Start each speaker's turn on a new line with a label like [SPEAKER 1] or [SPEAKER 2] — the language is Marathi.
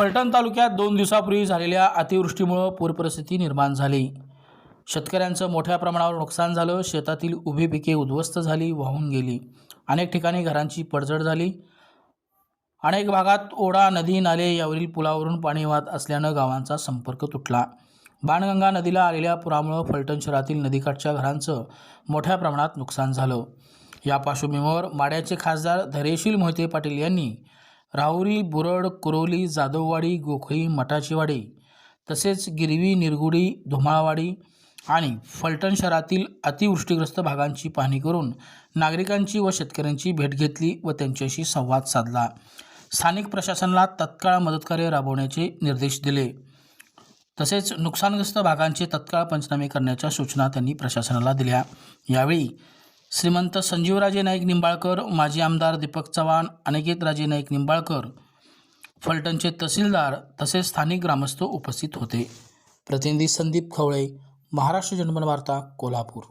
[SPEAKER 1] फलटण तालुक्यात दोन दिवसापूर्वी झालेल्या अतिवृष्टीमुळं पूरपरिस्थिती निर्माण झाली. शेतकऱ्यांचं मोठ्या प्रमाणावर नुकसान झालं शेतातील उभी पिके उद्ध्वस्त झाली वाहून गेली. अनेक ठिकाणी घरांची पडझड झाली. अनेक भागात ओढा नदी नाले यावरील पुलावरून पाणी वाहत असल्यानं गावांचा संपर्क तुटला. बाणगंगा नदीला आलेल्या पुरामुळं फलटण शहरातील नदीकाठच्या घरांचं मोठ्या प्रमाणात नुकसान झालं. या पार्श्वभूमीवर माड्याचे खासदार धैर्यशील मोहिते पाटील यांनी राहुरी बुरड कुरोली जाधववाडी गोखळी मठाचीवाडी तसेच गिरवी निरगुडी धुमाळवाडी आणि फलटण शहरातील अतिवृष्टीग्रस्त भागांची पाहणी करून नागरिकांची व शेतकऱ्यांची भेट घेतली व त्यांच्याशी संवाद साधला. स्थानिक प्रशासनाला तत्काळ मदतकार्य राबवण्याचे निर्देश दिले. तसेच नुकसानग्रस्त भागांचे तत्काळ पंचनामे करण्याच्या सूचना त्यांनी प्रशासनाला दिल्या. यावेळी श्रीमंत संजीवराजे नाईक निंबाळकर माजी आमदार दीपक चव्हाण अनिकेत राजे नाईक निंबाळकर फलटणचे तहसीलदार तसेच स्थानिक ग्रामस्थ उपस्थित होते. प्रतिनिधी संदीप खवळे महाराष्ट्र जनमन वार्ता कोल्हापूर.